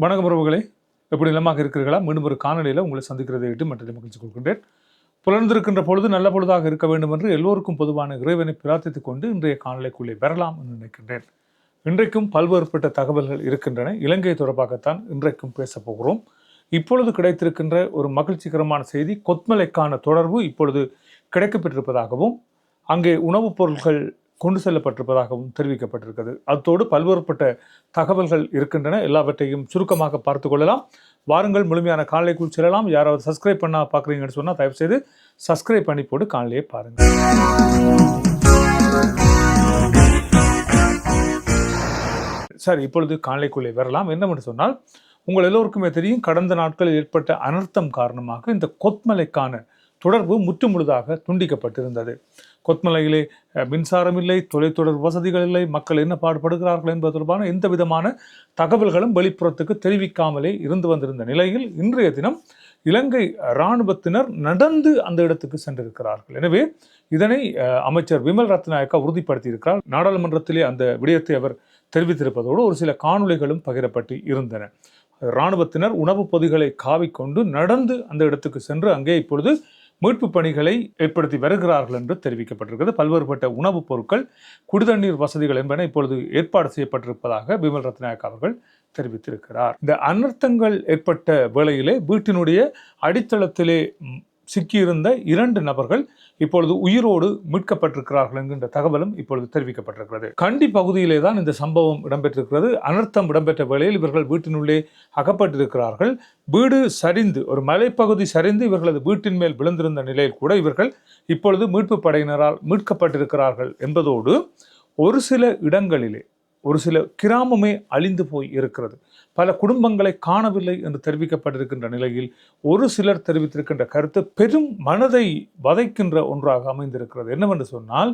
வணக்கம் உறவுகளே. எப்படி நிலமாக இருக்கிறீர்களா? மீண்டும் ஒரு காணொலியில் உங்களை சந்திக்கிறதை விட்டு மற்றதை மகிழ்ச்சி கொள்கின்றேன். புலர்ந்திருக்கின்ற பொழுது நல்ல பொழுதாக இருக்க வேண்டும் என்று எல்லோருக்கும் பொதுவான இறைவனை பிரார்த்தித்துக் கொண்டு இன்றைய காணொலிக்குள்ளே வரலாம் என்று நினைக்கின்றேன். இன்றைக்கும் பல்வேறுபட்ட தகவல்கள் இருக்கின்றன. இலங்கை தொடர்பாகத்தான் இன்றைக்கும் பேசப் போகிறோம். இப்பொழுது கிடைத்திருக்கின்ற ஒரு மகிழ்ச்சிகரமான செய்தி கொத்மலைக்கான தொடர்பு இப்பொழுது கிடைக்கப்பெற்றிருப்பதாகவும் அங்கே உணவுப் பொருட்கள் கொண்டு செல்லப்பட்டிருப்பதாகவும் தெரிவிக்கப்பட்டிருக்கிறது. அத்தோடு பல்வேறுபட்ட தகவல்கள் இருக்கின்றன. எல்லாவற்றையும் சுருக்கமாக பார்த்து கொள்ளலாம். வாருங்கள் முழுமையான காலைக்குள் செல்லலாம். யாராவது சப்ஸ்கிரைப் பண்ணா பார்க்குறீங்கன்னு சொன்னால் தயவுசெய்து சப்ஸ்கிரைப் பண்ணி போட்டு காலையே பாருங்கள் சரி இப்பொழுது காலைக்குள்ளே வரலாம். என்னவென்று சொன்னால் உங்கள் எல்லோருக்குமே தெரியும் கடந்த நாட்களில் ஏற்பட்ட அனர்த்தம் காரணமாக இந்த கொத்மலைக்கான தொடர்பு முற்றுமுழுதாக துண்டிக்கப்பட்டிருந்தது. கொத்மலையிலே மின்சாரம் இல்லை தொலைத்தொடர்பு வசதிகள் இல்லை மக்கள் என்ன பாடுபடுகிறார்கள் என்பது தொடர்பான எந்த விதமான தகவல்களும் வெளிப்புறத்துக்கு தெரிவிக்காமலே இருந்து வந்திருந்த நிலையில் இன்றைய தினம் இலங்கை இராணுவத்தினர் நடந்து அந்த இடத்துக்கு சென்றிருக்கிறார்கள். எனவே இதனை அமைச்சர் விமல் ரத்நாயக்கா உறுதிப்படுத்தியிருக்கிறார். நாடாளுமன்றத்திலே அந்த விடயத்தை அவர் தெரிவித்திருப்பதோடு ஒரு சில காணொளிகளும் பகிரப்பட்டு இருந்தன. இராணுவத்தினர் உணவுப் பொதிகளை காவிக்கொண்டு நடந்து அந்த இடத்துக்கு சென்று அங்கே இப்பொழுது மீட்பு பணிகளை ஏற்படுத்தி வருகிறார்கள் என்று தெரிவிக்கப்பட்டிருக்கிறது. பல்வேறுபட்ட உணவுப் பொருட்கள் குடிதண்ணீர் வசதிகள் என்பன இப்பொழுது ஏற்பாடு செய்யப்பட்டிருப்பதாக பிமல் ரத்நாயக் அவர்கள் தெரிவித்திருக்கிறார். இந்த அனர்த்தங்கள் ஏற்பட்ட வேளையிலே வீட்டினுடைய அடித்தளத்திலே சிக்கியிருந்த இரண்டு நபர்கள் இப்பொழுது உயிரோடு மீட்கப்பட்டிருக்கிறார்கள் என்கின்ற தகவலும் இப்பொழுது தெரிவிக்கப்பட்டிருக்கிறது. கண்டி பகுதியிலே தான் இந்த சம்பவம் இடம்பெற்றிருக்கிறது. அனர்த்தம் இடம்பெற்ற வேளையில் இவர்கள் வீட்டினுள்ளே அகப்பட்டிருக்கிறார்கள். வீடு சரிந்து ஒரு மலைப்பகுதி சரிந்து இவர்களது வீட்டின் மேல் விழுந்திருந்த நிலையில் கூட இவர்கள் இப்பொழுது மீட்பு படையினரால் மீட்கப்பட்டிருக்கிறார்கள் என்பதோடு ஒரு சில இடங்களிலே ஒரு சில கிராமமே அழிந்து போய் இருக்கிறது. பல குடும்பங்களை காணவில்லை என்று தெரிவிக்கப்பட்டிருக்கின்ற நிலையில் ஒரு சிலர் தெரிவித்திருக்கின்ற கருத்து பெரும் மனதை வதைக்கின்ற ஒன்றாக அமைந்திருக்கிறது. என்னவென்று சொன்னால்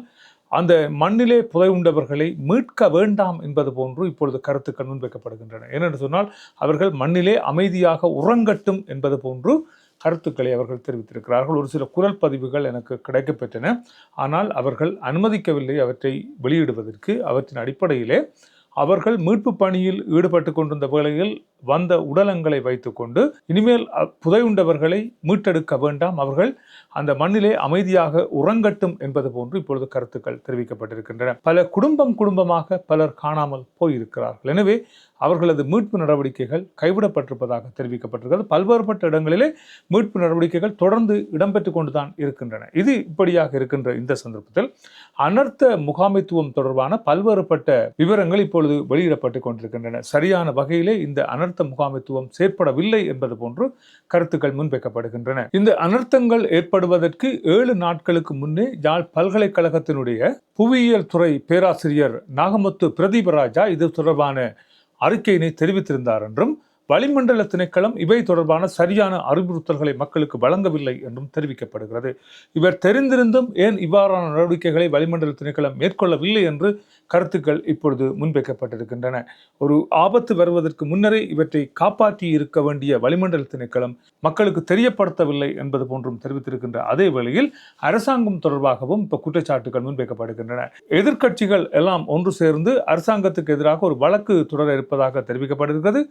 அந்த மண்ணிலே புதையுண்டவர்களை மீட்க வேண்டாம் என்பது போன்று இப்பொழுது கருத்துக்கள் முன்வைக்கப்படுகின்றன. ஏனென்று சொன்னால் அவர்கள் மண்ணிலே அமைதியாக உறங்கட்டும் என்பது போன்று கருத்துக்களை அவர்கள் தெரிவித்திருக்கிறார்கள். ஒரு சில குரல் பதிவுகள் எனக்கு கிடைக்கப்பெற்றன. ஆனால் அவர்கள் அனுமதிக்கவில்லை அவற்றை வெளியிடுவதற்கு. அவற்றின் அடிப்படையிலே அவர்கள் மீட்பு பணியில் ஈடுபட்டு கொண்டிருந்த வேளையில் வந்த உடலங்களை வைத்துக்கொண்டு இனிமேல் புதையுண்டவர்களை மீட்டெடுக்க வேண்டாம். அவர்கள் அந்த மண்ணிலே அமைதியாக உறங்கட்டும் என்பது போன்று இப்பொழுது கருத்துக்கள் தெரிவிக்கப்பட்டிருக்கின்றன. பல குடும்பம் குடும்பமாக பலர் காணாமல் போயிருக்கிறார்கள். எனவே அவர்களது மீட்பு நடவடிக்கைகள் கைவிடப்பட்டிருப்பதாக தெரிவிக்கப்பட்டிருக்கிறது. பல்வேறுபட்ட இடங்களிலே மீட்பு நடவடிக்கைகள் தொடர்ந்து இடம்பெற்று கொண்டுதான் இருக்கின்றன. இது இப்படியாக இருக்கின்ற இந்த சந்தர்ப்பத்தில் அனர்த்த முகாமைத்துவம் தொடர்பான பல்வேறுபட்ட விவரங்கள் இப்பொழுது வெளியிடப்பட்டுக் கொண்டிருக்கின்றன. சரியான வகையிலே இந்த அனர்த்த முகாமைத்துவம் செயற்படவில்லை என்பது போன்று கருத்துக்கள் முன்வைக்கப்படுகின்றன. இந்த அனர்த்தங்கள் ஏற்படுவதற்கு ஏழு நாட்களுக்கு முன்னே யாழ் பல்கலைக்கழகத்தினுடைய புவியியல் துறை பேராசிரியர் நாகமுத்து பிரதீபராஜா இது தொடர்பான அறிக்கையினை தெரிவித்திருந்தார் என்றும் வளிமண்டல திணைக்களம் இவை தொடர்பான சரியான அறிவுறுத்தல்களை மக்களுக்கு வழங்கவில்லை என்றும் தெரிவிக்கப்படுகிறது. இவர் தெரிந்திருந்தும் ஏன் இவ்வாறான நடவடிக்கைகளை வளிமண்டல திணைக்களம் மேற்கொள்ளவில்லை என்று கருத்துக்கள் இப்பொழுது முன்வைக்கப்பட்டிருக்கின்றன. ஒரு ஆபத்து வருவதற்கு முன்னரே இவற்றை காப்பாற்றி இருக்க வேண்டிய வளிமண்டல திணைக்களம் மக்களுக்கு தெரியப்படுத்தவில்லை என்பது போன்றும் தெரிவித்திருக்கின்ற அதே வேளையில் அரசாங்கம் தொடர்பாகவும் இப்ப குற்றச்சாட்டுகள் முன்வைக்கப்படுகின்றன. எதிர்க்கட்சிகள் எல்லாம் ஒன்று சேர்ந்து அரசாங்கத்துக்கு எதிராக ஒரு வழக்கு தொடர இருப்பதாக தெரிவிக்கப்படுகிறது.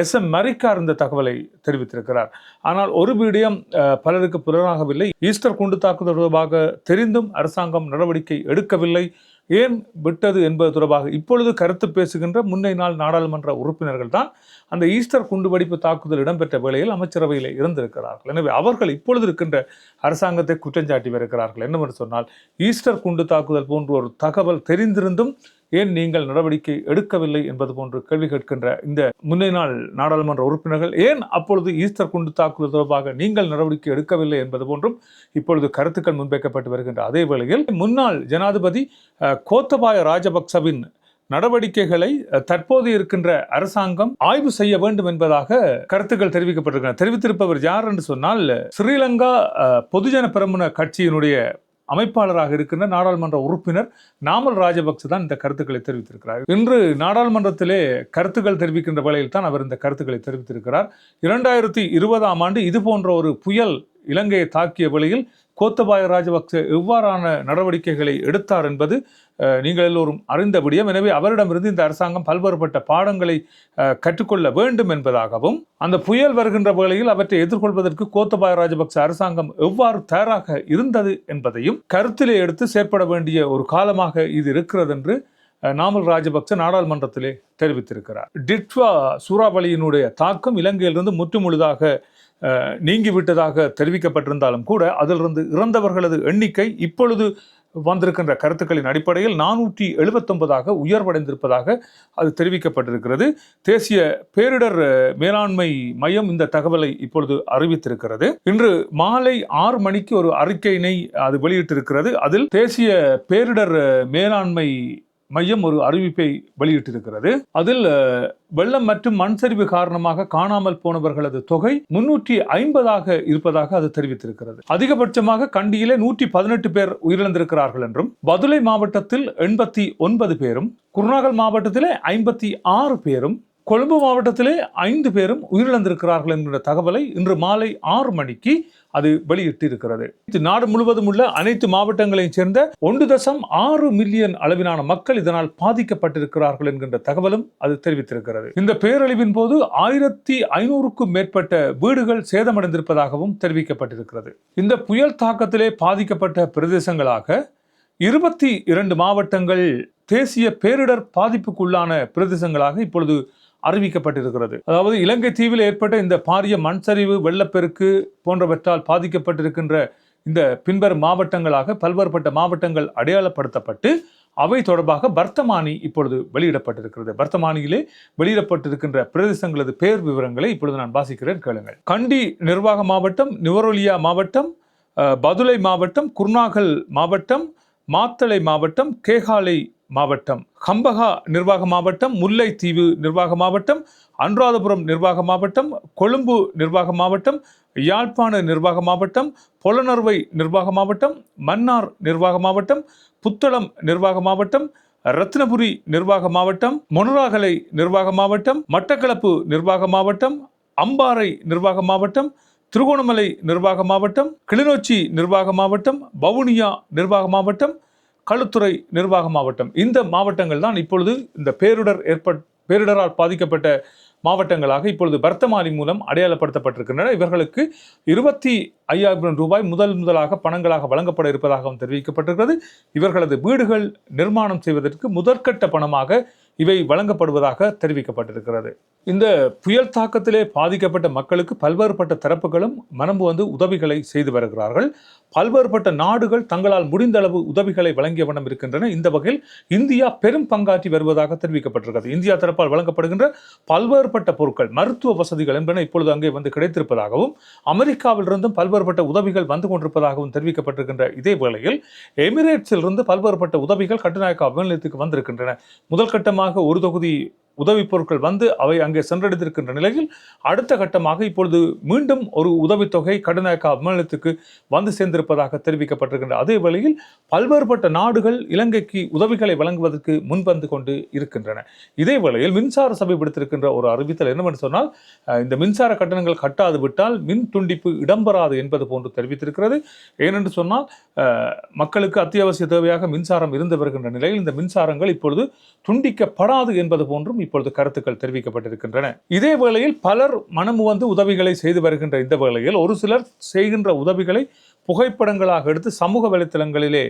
எஸ் எம் மரிக்கார் இந்த தகவலை தெரிவித்திருக்கிறார். ஆனால் ஒரு விடயம் பலருக்கு புலனாகவில்லை. ஈஸ்டர் குண்டு தாக்குதல் தொடர்பாக தெரிந்தும் அரசாங்கம் நடவடிக்கை எடுக்கவில்லை. ஏன் விட்டது என்பது தொடர்பாக இப்பொழுது கருத்து பேசுகின்ற முன்னை நாள் நாடாளுமன்ற உறுப்பினர்கள் தான் அந்த ஈஸ்டர் குண்டுவெடிப்பு தாக்குதல் இடம்பெற்ற வேளையில் அமைச்சரவையில் இருந்திருக்கிறார்கள். எனவே அவர்கள் இப்பொழுது இருக்கின்ற அரசாங்கத்தை குற்றஞ்சாட்டி வருகிறார்கள். என்னவென்று சொன்னால் ஈஸ்டர் குண்டு தாக்குதல் போன்ற ஒரு தகவல் தெரிந்திருந்தும் ஏன் நீங்கள் நடவடிக்கை எடுக்கவில்லை என்பது போன்று கேள்வி கேட்கின்ற இந்த முன்னே நாள் நாடாளுமன்ற உறுப்பினர்கள் ஏன் அப்பொழுது ஈஸ்டர் குண்டு தாக்குதல் தொடர்பாக நீங்கள் நடவடிக்கை எடுக்கவில்லை என்பது போன்றும் இப்பொழுது கருத்துக்கள் முன்வைக்கப்பட்டு வருகின்ற அதே வேளையில் முன்னாள் ஜனாதிபதி கோத்தபாய ராஜபக்சவின் நடவடிக்கைகளை தற்போது இருக்கின்ற அரசாங்கம் ஆய்வு செய்ய வேண்டும் என்பதாக கருத்துக்கள் தெரிவிக்கப்பட்டிருக்கின்றன. தெரிவித்திருப்பவர் யார் என்று சொன்னால் ஸ்ரீலங்கா பொதுஜன பெரமுன கட்சியினுடைய அமைப்பாளராக இருக்கின்ற நாடாளுமன்ற உறுப்பினர் நாமல் ராஜபக்ச தான் இந்த கருத்துக்களை தெரிவித்திருக்கிறார். இன்று நாடாளுமன்றத்திலே கருத்துக்கள் தெரிவிக்கின்ற வேளையில் தான் அவர் இந்த கருத்துக்களை தெரிவித்திருக்கிறார். இரண்டாயிரத்தி இருபதாம் ஆண்டு இது போன்ற ஒரு புயல் இலங்கையை தாக்கிய வேளையில் கோத்தபாய ராஜபக்ச எவ்வாறான நடவடிக்கைகளை எடுத்தார் என்பது நீங்கள் எல்லோரும் அறிந்த எனவே அவரிடமிருந்து இந்த அரசாங்கம் பல்வேறுபட்ட பாடங்களை கற்றுக்கொள்ள வேண்டும் என்பதாகவும் அந்த புயல் வருகின்ற வேளையில் அவற்றை எதிர்கொள்வதற்கு கோத்தபாய ராஜபக்ச அரசாங்கம் எவ்வாறு தயாராக இருந்தது என்பதையும் கருத்திலே எடுத்து செயற்பட வேண்டிய ஒரு காலமாக இது இருக்கிறது என்று நாமல் ராஜபக்ச நாடாளுமன்றத்திலே தெரிவித்திருக்கிறார். டிட்வா சூறாவளியினுடைய தாக்கம் இலங்கையிலிருந்து முற்றுமுழுதாக நீங்கிவிட்டதாக தெரிவிக்கப்பட்டிருந்தாலும் கூட அதிலிருந்து இறந்தவர்களது எண்ணிக்கை இப்பொழுது வந்திருக்கின்ற கருத்துக்களின் அடிப்படையில் நானூற்றி எழுபத்தொன்பதாக உயர்வடைந்திருப்பதாக அது தெரிவிக்கப்பட்டிருக்கிறது. தேசிய பேரிடர் மேலாண்மை மையம் இந்த தகவலை இப்பொழுது அறிவித்திருக்கிறது. இன்று மாலை ஆறு மணிக்கு ஒரு அறிக்கையினை அது வெளியிட்டிருக்கிறது. அதில் தேசிய பேரிடர் மேலாண்மை மையம் ஒரு அறிவிப்பை வெளியிட்டிருக்கிறது. அதில் வெள்ளம் மற்றும் மண் சரிவு காரணமாக காணாமல் போனவர்களது தொகை முன்னூற்றி ஐம்பதாக இருப்பதாக அது தெரிவித்திருக்கிறது. அதிகபட்சமாக கண்டியிலே நூற்றி பதினெட்டு பேர் உயிரிழந்திருக்கிறார்கள் என்றும் பதுளை மாவட்டத்தில் எண்பத்தி ஒன்பது பேரும் குருநாகல் மாவட்டத்திலே ஐம்பத்தி ஆறு பேரும் கொழும்பு மாவட்டத்திலே ஐந்து பேரும் உயிரிழந்திருக்கிறார்கள் என்கிற தகவலை இன்று மாலை ஆறு மணிக்கு அது வெளியிட்டிருக்கிறது. நாடு முழுவதும் உள்ள அனைத்து மாவட்டங்களையும் சேர்ந்த ஒன்று தசம் ஆறு மில்லியன் அளவிலான மக்கள் இதனால் பாதிக்கப்பட்டிருக்கிறார்கள் என்கின்ற தகவலும் அது தெரிவித்திருக்கிறது. இந்த பேரழிவின் போது ஆயிரத்தி ஐநூறுக்கும் மேற்பட்ட வீடுகள் சேதமடைந்திருப்பதாகவும் தெரிவிக்கப்பட்டிருக்கிறது. இந்த புயல் தாக்கத்திலே பாதிக்கப்பட்ட பிரதேசங்களாக இருபத்தி இரண்டு மாவட்டங்கள் தேசிய பேரிடர் பாதிப்புக்குள்ளான பிரதேசங்களாக இப்பொழுது அறிவிக்கப்பட்டிருக்கிறது. அதாவது இலங்கை தீவில் ஏற்பட்ட இந்த பாரிய மண் சரிவு வெள்ளப்பெருக்கு போன்றவற்றால் பாதிக்கப்பட்டிருக்கின்ற இந்த பின்வரும் மாவட்டங்களாக பல்வேறுபட்ட மாவட்டங்கள் அடையாளப்படுத்தப்பட்டு அவை தொடர்பாக வர்த்தமானி இப்பொழுது வெளியிடப்பட்டிருக்கிறது. வர்த்தமானியிலே வெளியிடப்பட்டிருக்கின்ற பிரதேசங்களது பேர் விவரங்களை இப்பொழுது நான் வாசிக்கிறேன் கேளுங்கள். கண்டி நிர்வாக மாவட்டம் நிவரோலியா மாவட்டம் பதுளை மாவட்டம் குர்நாகல் மாவட்டம் மாத்தளை மாவட்டம் கேகாலை மாவட்டம் கம்பகா நிர்வாக மாவட்டம் முல்லைத்தீவு நிர்வாக மாவட்டம் அனுராதபுரம் நிர்வாக மாவட்டம் கொழும்பு நிர்வாக மாவட்டம் யாழ்ப்பாண நிர்வாக மாவட்டம் பொலனறுவை நிர்வாக மாவட்டம் மன்னார் நிர்வாக மாவட்டம் புத்தளம் நிர்வாக மாவட்டம் ரத்னபுரி நிர்வாக மாவட்டம் மொனராகலை நிர்வாக மாவட்டம் மட்டக்களப்பு நிர்வாக மாவட்டம் அம்பாறை நிர்வாக மாவட்டம் திருகோணமலை நிர்வாக மாவட்டம் கிளிநொச்சி நிர்வாக மாவட்டம் வவுனியா நிர்வாக மாவட்டம் களுத்துறை நிர்வாக மாவட்டம். இந்த மாவட்டங்கள் தான் இப்பொழுது இந்த பேரிடர் ஏற்பட் பேரிடரால் பாதிக்கப்பட்ட மாவட்டங்களாக இப்பொழுது வர்த்தமானி மூலம் அடையாளப்படுத்தப்பட்டிருக்கின்றன. இவர்களுக்கு இருபத்தி ஐயாயிரம் ரூபாய் முதல் முதலாக பணங்களாக வழங்கப்பட இருப்பதாகவும் தெரிவிக்கப்பட்டிருக்கிறது. இவர்களது வீடுகள் நிர்மாணம் செய்வதற்கு முதற்கட்ட பணமாக இவை வழங்கப்படுவதாக தெரிவிக்கப்பட்டிருக்கிறது. இந்த புயல் தாக்கத்திலே பாதிக்கப்பட்ட மக்களுக்கு பல்வேறுபட்ட தரப்புகளும் மனம் வந்து உதவிகளை செய்து வருகிறார்கள். பல்வேறுபட்ட நாடுகள் தங்களால் முடிந்த அளவு உதவிகளை வழங்கிய வண்ணம் இருக்கின்றன. இந்த வகையில் இந்தியா பெரும் பங்காற்றி வருவதாக தெரிவிக்கப்பட்டிருக்கிறது. இந்தியா தரப்பால் வழங்கப்படுகின்ற பல்வேறுபட்ட பொருட்கள் மருத்துவ வசதிகள் என்பன இப்பொழுது அங்கே வந்து கிடைத்திருப்பதாகவும் அமெரிக்காவிலிருந்தும் பல்வேறுபட்ட உதவிகள் வந்து கொண்டிருப்பதாகவும் தெரிவிக்கப்பட்டிருக்கின்ற இதே வேளையில் எமிரேட்ஸில் இருந்து பல்வேறுபட்ட உதவிகள் கட்டுநாயக்க அலுவலகத்துக்கு வந்திருக்கின்றன. முதல் கட்டமாக ஒரு தொகுதி உதவிப் பொருட்கள் வந்து அவை அங்கே சென்றடைந்திருக்கின்ற நிலையில் அடுத்த கட்டமாக இப்பொழுது மீண்டும் ஒரு உதவித்தொகை கடுநாயக்க மாநிலத்துக்கு வந்து சேர்ந்திருப்பதாக தெரிவிக்கப்பட்டிருக்கின்ற அதே வேளையில் பல்வேறுபட்ட நாடுகள் இலங்கைக்கு உதவிகளை வழங்குவதற்கு முன்வந்து கொண்டு இருக்கின்றன. இதே வேளையில் மின்சார சபை விடுத்திருக்கின்ற ஒரு அறிவித்தல் என்னவென்று சொன்னால் இந்த மின்சார கட்டணங்கள் கட்டாது விட்டால் மின் துண்டிப்பு இடம்பெறாது என்பது போன்று தெரிவித்திருக்கிறது. ஏனென்று சொன்னால் மக்களுக்கு அத்தியாவசிய தேவையாக மின்சாரம் இருந்து வருகின்ற நிலையில் இந்த மின்சாரங்கள் இப்பொழுது துண்டிக்கப்படாது என்பது போன்றும் இப்பொழுது கருத்துக்கள் தெரிவிக்கப்பட்டிருக்கின்றன. இதே வேளையில் பலர் மனம் வந்து உதவிகளை செய்து வருகின்ற இந்த வேளையில் ஒரு சிலர் செய்கின்ற உதவிகளை புகைப்படங்களாக எடுத்து சமூக வலைத்தளங்களிலே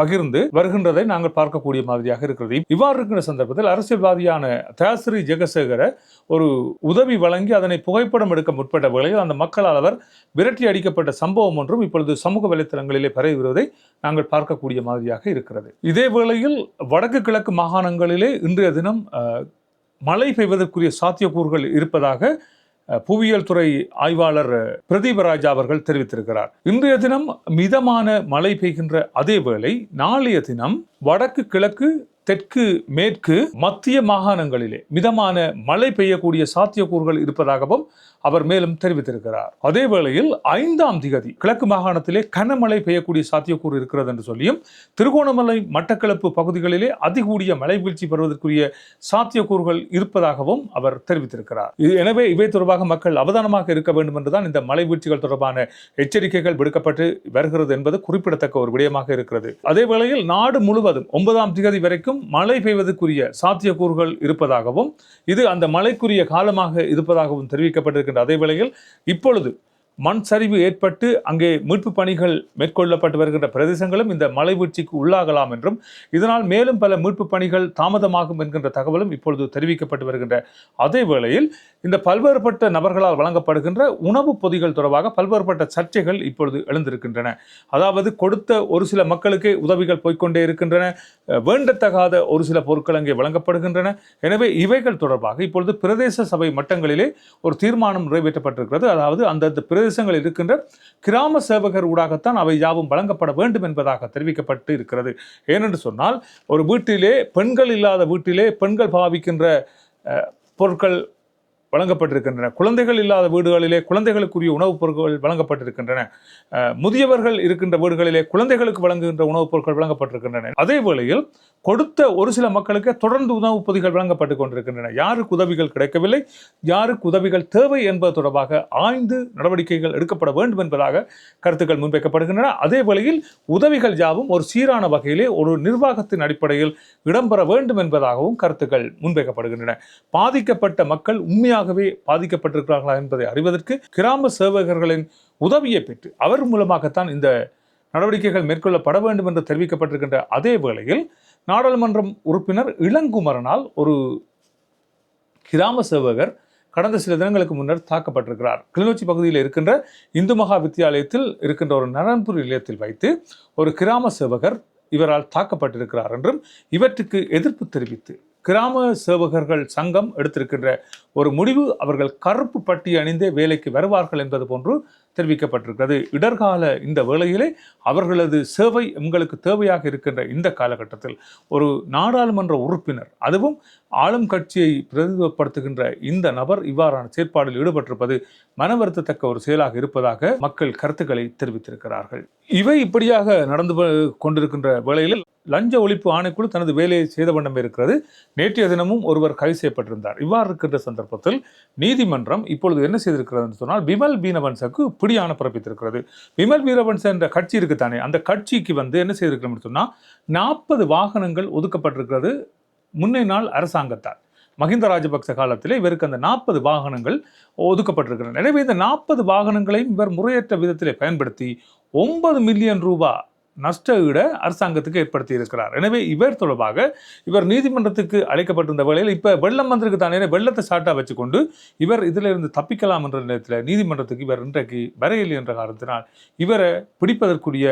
பகிர்ந்து வருகின்றதை நாங்கள் பார்க்கக்கூடிய மாதிரியாக இருக்கிறது. இவ்வாறு இருக்கிற சந்தர்ப்பத்தில் அரசியல்வாதியான தயாசிரி ஜெகசேகர ஒரு உதவி வழங்கி அதனை புகைப்படம் எடுக்க முற்பட்ட வேளையில் அந்த மக்களால் அவர் விரட்டி அடிக்கப்பட்ட சம்பவம் ஒன்றும் இப்பொழுது சமூக வலைத்தளங்களிலே பரவி வருவதை நாங்கள் பார்க்கக்கூடிய மாதிரியாக இருக்கிறது. இதே வேளையில் வடக்கு கிழக்கு மாகாணங்களிலே இன்றைய தினம் மழை பெய்வதற்குரிய சாத்தியக்கூறுகள் இருப்பதாக புவியியல் துறை ஆய்வாளர் பிரதீபராஜா அவர்கள் தெரிவித்திருக்கிறார். இன்றைய தினம் மிதமான மழை பெய்கின்ற அதே வேளை நாளைய தினம் வடக்கு கிழக்கு தெற்கு மேற்கு மத்திய மாகாணங்களிலே மிதமான மழை பெய்யக்கூடிய சாத்தியக்கூறுகள் இருப்பதாகவும் அவர் மேலும் தெரிவித்திருக்கிறார். அதே வேளையில் ஐந்தாம் திகதி கிழக்கு மாகாணத்திலே கனமழை பெய்யக்கூடிய சாத்தியக்கூறு இருக்கிறது என்று சொல்லியும் திருகோணமலை மட்டக்களப்பு பகுதிகளிலே அதிகூடிய மழை வீழ்ச்சி பெறுவதற்குரிய சாத்தியக்கூறுகள் இருப்பதாகவும் அவர் தெரிவித்திருக்கிறார். இது எனவே இவை தொடர்பாக மக்கள் அவதானமாக இருக்க வேண்டும் என்றுதான் இந்த மழை வீழ்ச்சிகள் தொடர்பான எச்சரிக்கைகள் விடுக்கப்பட்டு வருகிறது என்பது குறிப்பிடத்தக்க ஒரு விடயமாக இருக்கிறது. அதே வேளையில் நாடு முழுவதும் ஒன்பதாம் திகதி வரைக்கும் மழை பெய்வதற்குரிய சாத்தியக்கூறுகள் இருப்பதாகவும் இது அந்த மழைக்குரிய காலமாக இருப்பதாகவும் இருக்கின்ற அதே வேளையில் இப்பொழுது மண் சரிவு ஏற்பட்டு அங்கே மீட்பு பணிகள் மேற்கொள்ளப்பட்டு வருகின்ற பிரதேசங்களும் இந்த மலை வீழ்ச்சிக்கு உள்ளாகலாம் என்றும் இதனால் மேலும் பல மீட்பு பணிகள் தாமதமாகும் என்கின்ற தகவலும் இப்பொழுது தெரிவிக்கப்பட்டு வருகின்ற. அதே வேளையில் இந்த பல்வேறுபட்ட நபர்களால் வழங்கப்படுகின்ற உணவுப் பொதிகள் தொடர்பாக பல்வேறுபட்ட சர்ச்சைகள் இப்பொழுது எழுந்திருக்கின்றன. அதாவது கொடுத்த ஒரு சில மக்களுக்கே உதவிகள் போய்க்கொண்டே இருக்கின்றன வேண்டத்தகாத ஒரு சில பொருட்கள் அங்கே வழங்கப்படுகின்றன. எனவே இவைகள் தொடர்பாக இப்பொழுது பிரதேச சபை மட்டங்களிலே ஒரு தீர்மானம் நிறைவேற்றப்பட்டிருக்கிறது. அதாவது அந்தந்த பிரதேசங்களில் இருக்கின்ற கிராம சேவகர் ஊடாகத்தான் அவை யாவும் வழங்கப்பட வேண்டும் என்பதாக தெரிவிக்கப்பட்டு இருக்கிறது. ஏனென்று சொன்னால் ஒரு வீட்டிலே பெண்கள் இல்லாத வீட்டிலே பெண்கள் பாவிக்கின்ற பொருட்கள் வழங்கப்பட்டிருக்கின்றன. குழந்தைகள் இல்லாத வீடுகளிலே குழந்தைகளுக்குரிய உணவுப் பொருட்கள் வழங்கப்பட்டிருக்கின்றன. முதியவர்கள் இருக்கின்ற வீடுகளிலே குழந்தைகளுக்கு வழங்குகின்ற உணவுப் பொருட்கள் வழங்கப்பட்டிருக்கின்றன. அதே வேளையில் கொடுத்த ஒரு சில மக்களுக்கு தொடர்ந்து உணவுப் பொதிகள் வழங்கப்பட்டு கொண்டிருக்கின்றன. யாருக்கு உதவிகள் கிடைக்கவில்லை யாருக்கு உதவிகள் தேவை என்பது தொடர்பாக ஆய்ந்து நடவடிக்கைகள் எடுக்கப்பட வேண்டும் என்பதாக கருத்துக்கள் முன்வைக்கப்படுகின்றன. அதே வேளையில் உதவிகள் யாவும் ஒரு சீரான வகையிலே ஒரு நிர்வாகத்தின் அடிப்படையில் இடம்பெற வேண்டும் என்பதாகவும் கருத்துக்கள் முன்வைக்கப்படுகின்றன. பாதிக்கப்பட்ட மக்கள் உண்மையாக உண்மையாகவே பாதிக்கப்பட்டிருக்கிறார்களா என்பதை அறிவதற்கு கிராம சேவகர்களின் உதவியை பெற்று அவர் மூலமாகத்தான் இந்த நடவடிக்கைகள் மேற்கொள்ளப்பட வேண்டும் என்று தெரிவிக்கப்பட்டிருக்கின்ற அதே வேளையில் நாடாளுமன்றம் உறுப்பினர் இளங்குமரனால் ஒரு கிராம சேவகர் கடந்த சில தினங்களுக்கு முன்னர் தாக்கப்பட்டிருக்கிறார். கிளிநொச்சி பகுதியில் இருக்கின்ற இந்து மகா வித்தியாலயத்தில் இருக்கின்ற ஒரு நரன்புரி நிலையத்தில் வைத்து ஒரு கிராம சேவகர் இவரால் தாக்கப்பட்டிருக்கிறார் என்றும் இவற்றுக்கு எதிர்ப்பு தெரிவித்து கிராம சேவகர்கள் சங்கம் எடுத்திருக்கின்ற ஒரு முடிவு. அவர்கள் கருப்பு பட்டி அணிந்தே வேலைக்கு வருவார்கள் என்பது போன்று தெரிவிக்கப்பட்டிருக்கிறது. இடர்கால இந்த வேளையிலே அவர்களது சேவை எங்களுக்கு தேவையாக இருக்கின்ற இந்த காலகட்டத்தில் ஒரு நாடாளுமன்ற உறுப்பினர் அதுவும் ஆளும் கட்சியை பிரதிநிதிப்படுத்துகின்ற இந்த நபர் இவ்வாறான செயற்பாடில் ஈடுபட்டிருப்பது மனவருத்தத்தக்க ஒரு செயலாக இருப்பதாக மக்கள் கருத்துக்களை தெரிவித்திருக்கிறார்கள். இவை இப்படியாக நடந்து கொண்டிருக்கின்ற வேளையில் லஞ்ச ஒழிப்பு ஆணைக்குழு தனது வேலையை செய்த வண்ணம் இருக்கிறது. நேற்றைய தினமும் ஒருவர் கைது செய்யப்பட்டிருந்தார். இவ்வாறு இருக்கின்ற சந்தர்ப்பத்தில் நீதிமன்றம் இப்பொழுது என்ன செய்திருக்கிறது என்று சொன்னால் விமல் பீனவன்சக்கு பிடியான பிறப்பித்திருக்கிறது. விமல் வீரவன்ச என்ற கட்சி இருக்குத்தானே அந்த கட்சிக்கு வந்து என்ன செய்திருக்கிறோம்னு சொன்னால் நாற்பது வாகனங்கள் ஒதுக்கப்பட்டிருக்கிறது முன்னே நாள் அரசாங்கத்தால். மஹிந்த ராஜபக்ச காலத்தில் இவருக்கு அந்த நாற்பது வாகனங்கள் ஒதுக்கப்பட்டிருக்கின்றன. எனவே இந்த நாற்பது வாகனங்களையும் இவர் முறையற்ற விதத்திலே பயன்படுத்தி ஒன்பது மில்லியன் ரூபாய் நஷ்ட ஈட அரசாங்கத்துக்கு ஏற்படுத்தி இருக்கிறார் எனவே இவர் தொடர்பாக இவர் நீதிமன்றத்துக்கு அழைக்கப்பட்டிருந்த வேளையில் இப்போ வெள்ளம் வந்திருக்கு தானே வெள்ளத்தை சாட்டாக வச்சுக்கொண்டு இவர் இதிலிருந்து தப்பிக்கலாம் என்ற நேரத்தில் நீதிமன்றத்துக்கு இவர் இன்றைக்கு வரையில்லை என்ற காரணத்தினால் இவரை பிடிப்பதற்குரிய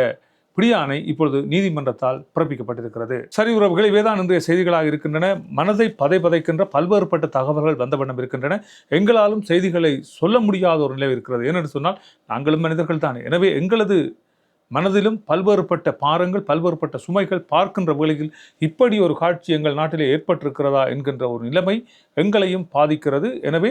பிடியாணை இப்பொழுது நீதிமன்றத்தால் பிறப்பிக்கப்பட்டிருக்கிறது. சரி உறவுகள் இவைதான் இன்றைய செய்திகளாக இருக்கின்றன. மனதை பதை பதைக்கின்ற பல்வேறுபட்ட தகவல்கள் வந்த வண்ணம் இருக்கின்றன. எங்களாலும் செய்திகளை சொல்ல முடியாத ஒரு நிலை இருக்கிறது. ஏனென்று சொன்னால் நாங்களும் மனிதர்கள் தான். எனவே எங்களது மனதிலும் பல்வேறுபட்ட பாரங்கள் பல்வேறுபட்ட சுமைகள் பார்க்கின்ற வேளையில் இப்படி ஒரு காட்சி எங்கள் நாட்டிலே ஏற்பட்டிருக்கிறதா என்கின்ற ஒரு நிலைமை எங்களையும் பாதிக்கிறது. எனவே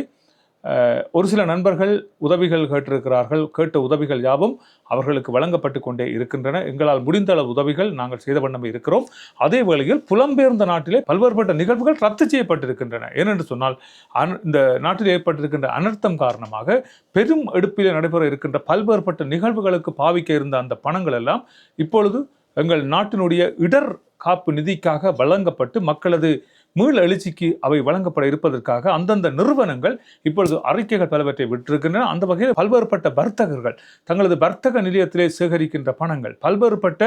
ஒரு சில நண்பர்கள் உதவிகள் கேட்டிருக்கிறார்கள் கேட்ட உதவிகள் யாவும் அவர்களுக்கு வழங்கப்பட்டு கொண்டே இருக்கின்றன. எங்களால் முடிந்த அளவு உதவிகள் நாங்கள் செய்த வண்ணமே இருக்கிறோம். அதே வேளையில் புலம்பெயர்ந்த நாட்டிலே பல்வேறுபட்ட நிகழ்வுகள் ரத்து செய்யப்பட்டிருக்கின்றன. ஏனென்று சொன்னால் அன- இந்த நாட்டில் ஏற்பட்டிருக்கின்ற அனர்த்தம் காரணமாக பெரும் எடுப்பிலே நடைபெற இருக்கின்ற பல்வேறுபட்ட நிகழ்வுகளுக்கு பாவிக்க இருந்த அந்த பணங்கள் எல்லாம் இப்பொழுது எங்கள் நாட்டினுடைய இடர் காப்பு நிதிக்காக வழங்கப்பட்டு மக்களது மீள் எழுச்சிக்கு அவை வழங்கப்பட இருப்பதற்காக அந்தந்த நிறுவனங்கள் இப்பொழுது அறிக்கைகள் பலவற்றை விட்டிருக்கின்றன. அந்த வகையில் பல்வேறுபட்ட வர்த்தகர்கள் தங்களது வர்த்தக நிலையத்திலே சேகரிக்கின்ற பணங்கள் பல்வேறுபட்ட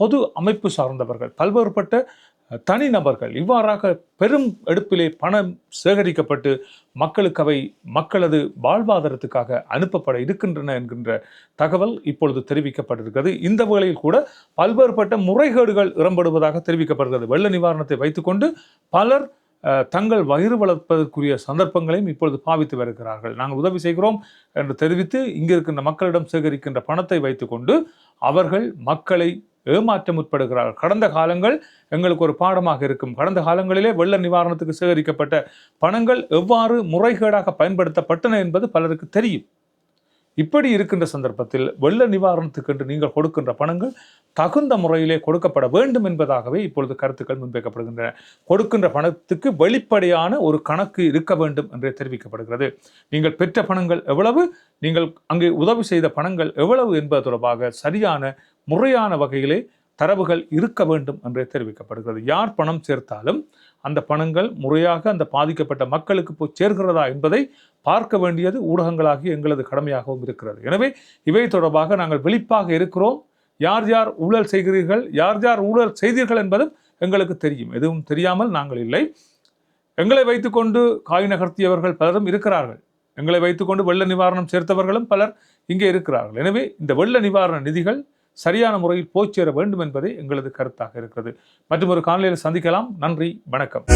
பொது அமைப்பு சார்ந்தவர்கள் பல்வேறுபட்ட தனிநபர்கள் இவ்வாறாக பெரும் எடுப்பிலே பணம் சேகரிக்கப்பட்டு மக்களுக்கு அவை மக்களது வாழ்வாதாரத்துக்காக அனுப்பப்பட இருக்கின்றன என்கின்ற தகவல் இப்பொழுது தெரிவிக்கப்பட்டிருக்கிறது. இந்த வேளையில் கூட பல்வேறுபட்ட முறைகேடுகள் இடம்படுவதாக தெரிவிக்கப்படுகிறது. வெள்ள நிவாரணத்தை வைத்துக்கொண்டு பலர் தங்கள் வயிறு வளர்ப்பதற்குரிய சந்தர்ப்பங்களையும் இப்பொழுது பாவித்து வருகிறார்கள். நாங்கள் உதவி செய்கிறோம் என்று தெரிவித்து இங்கே இருக்கின்ற மக்களிடம் சேகரிக்கின்ற பணத்தை வைத்துக்கொண்டு அவர்கள் மக்களை ஏமாற்றம் உட்படுகிறார். கடந்த காலங்கள் எங்களுக்கு ஒரு பாடமாக இருக்கும். கடந்த காலங்களிலே வெள்ள நிவாரணத்துக்கு சேகரிக்கப்பட்ட பணங்கள் எவ்வாறு முறைகேடாக பயன்படுத்தப்பட்டன என்பது பலருக்கு தெரியும். இப்படி இருக்கின்ற சந்தர்ப்பத்தில் வெள்ள நிவாரணத்துக்கென்று நீங்கள் கொடுக்கின்ற பணங்கள் தகுந்த முறையிலே கொடுக்கப்பட வேண்டும் என்பதாகவே இப்பொழுது கருத்துக்கள் முன்வைக்கப்படுகின்றன. கொடுக்கின்ற பணத்துக்கு வெளிப்படையான ஒரு கணக்கு இருக்க வேண்டும் என்றே தெரிவிக்கப்படுகிறது. நீங்கள் பெற்ற பணங்கள் எவ்வளவு நீங்கள் அங்கே உதவி செய்த பணங்கள் எவ்வளவு என்பது தொடர்பாக சரியான முறையான வகையிலே தரவுகள் இருக்க வேண்டும் என்றே தெரிவிக்கப்படுகிறது. யார் பணம் சேர்த்தாலும் அந்த பணங்கள் முறையாக அந்த பாதிக்கப்பட்ட மக்களுக்கு போய் சேர்கிறதா என்பதை பார்க்க வேண்டியது ஊடகங்களாகிய எங்களது கடமையாகவும் இருக்கிறது. எனவே இவை தொடர்பாக நாங்கள் விழிப்பாக இருக்கிறோம். யார் யார் ஊழல் செய்கிறீர்கள் யார் யார் ஊழல் செய்தீர்கள் என்பதும் எங்களுக்கு தெரியும். எதுவும் தெரியாமல் நாங்கள் இல்லை. எங்களை வைத்துக்கொண்டு காய் நகர்த்தியவர்கள் பலரும் இருக்கிறார்கள். எங்களை வைத்துக்கொண்டு வெள்ள நிவாரணம் சேர்த்தவர்களும் பலர் இங்கே இருக்கிறார்கள். எனவே இந்த வெள்ள நிவாரண நிதிகள் சரியான முறையில் போய் சேர வேண்டும் என்பதே எங்களது கருத்தாக இருக்கிறது. மற்றும் ஒரு காணொலியில் சந்திக்கலாம். நன்றி வணக்கம்.